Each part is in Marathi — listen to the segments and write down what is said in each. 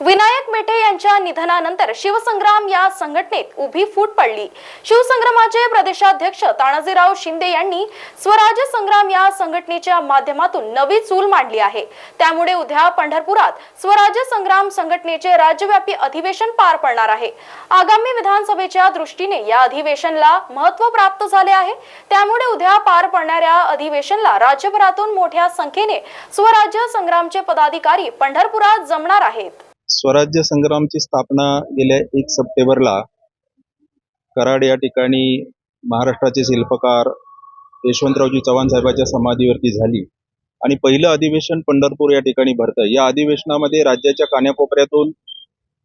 विनायक मेटे यांच्या निधनानंतर शिवसंग्राम या संघटनेत उभी फूट पडली. शिवसंग्रामाचे प्रदेशाध्यक्ष तानाजीराव शिंदे यांनी स्वराज्य संग्राम या संघटनेच्या माध्यमातून नवी चूल मांडली आहे. त्यामुळे उद्या पंढरपुरात स्वराज्य संग्राम संघटनेचे राज्यव्यापी अधिवेशन पार पडणार आहे. आगामी विधानसभेच्या दृष्टीने या अधिवेशनला महत्त्व प्राप्त झाले आहे. त्यामुळे उद्या पार पडणाऱ्या अधिवेशनला राज्यभरातून मोठ्या संख्येने स्वराज्य संग्रामचे पदाधिकारी पंढरपुरात जमणार आहेत. स्वराज्य संग्रामची स्थापना गेल्या एक सप्टेंबरला कराड या ठिकाणी महाराष्ट्राचे शिल्पकार यशवंतरावजी चव्हाण साहेबांच्या समाधीवरती झाली. आणि पहिलं अधिवेशन पंढरपूर या ठिकाणी भरतं. या अधिवेशनामध्ये राज्याच्या कान्याकोपऱ्यातून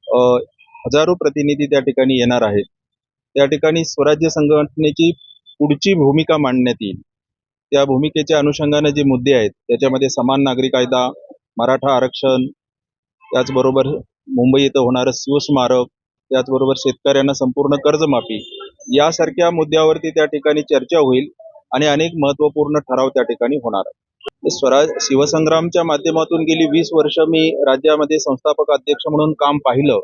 अ, हजारो प्रतिनिधी त्या ठिकाणी येणार आहेत. त्या ठिकाणी स्वराज्य संघटनेची पुढची भूमिका मांडण्यात येईल. त्या भूमिकेच्या अनुषंगाने जे मुद्दे आहेत त्याच्यामध्ये समान नागरी कायदा मराठा आरक्षण त्याचबरोबर मुंबई इथं होणारं शिवस्मारक त्याचबरोबर शेतकऱ्यांना संपूर्ण कर्जमाफी यासारख्या मुद्द्यावरती त्या ठिकाणी चर्चा होईल आणि अनेक महत्त्वपूर्ण ठराव त्या ठिकाणी होणार स्वराज शिवसंग्रामच्या माध्यमातून गेली वीस वर्ष मी राज्यामध्ये संस्थापक अध्यक्ष म्हणून काम पाहिलं.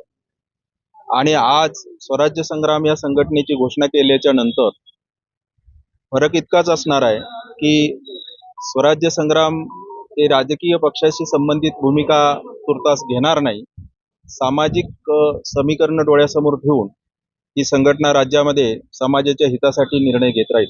आणि आज स्वराज्य संग्राम या संघटनेची घोषणा केल्याच्यानंतर फरक इतकाच असणार आहे की स्वराज्य संग्राम हे राजकीय पक्षाशी संबंधित भूमिका तुर्तास घेणार नाही. सामाजिक समीकरण डोळ्यासमोर ठेवून ही संघटना राज्यामध्ये समाजाच्या हितासाठी निर्णय घेत राहील.